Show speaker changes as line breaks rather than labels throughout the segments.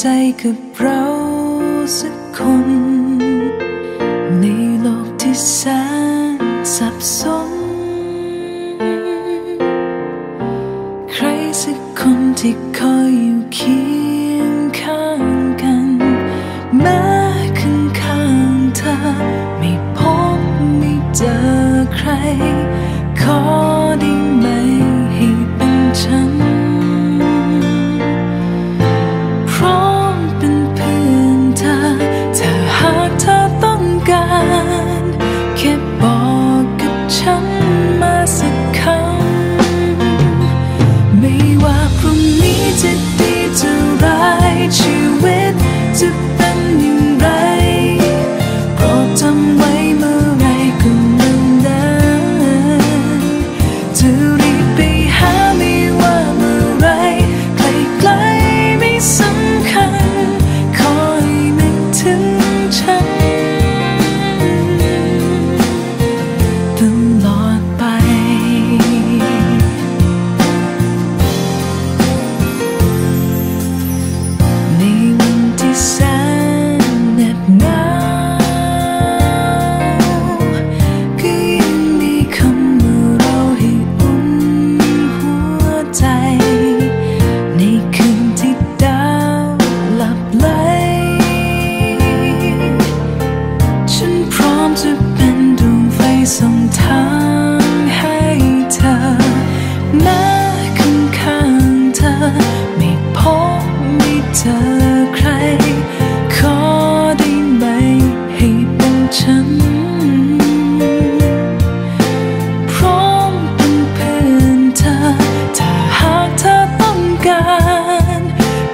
ใจกับเราสักคน ในโลกที่แสนสับสน ใครสักคนที่คอยอยู่เคียงข้างกัน แม้ข้างข้างเธอ ไม่พบไม่เจอใครขอ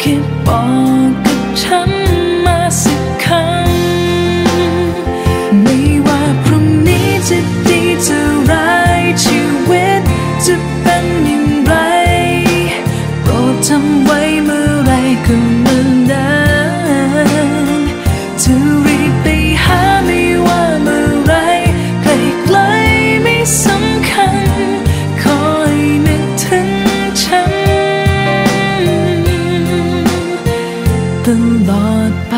คิดบอกกับฉันมาสักครั้ไม่ว่าพรุ่งนี้จะดีจะร้ายชีวิตจะเป็นอย่างไรโปรดทำไว้เมื่อไรก็เมื่อนั้น ตลอดไป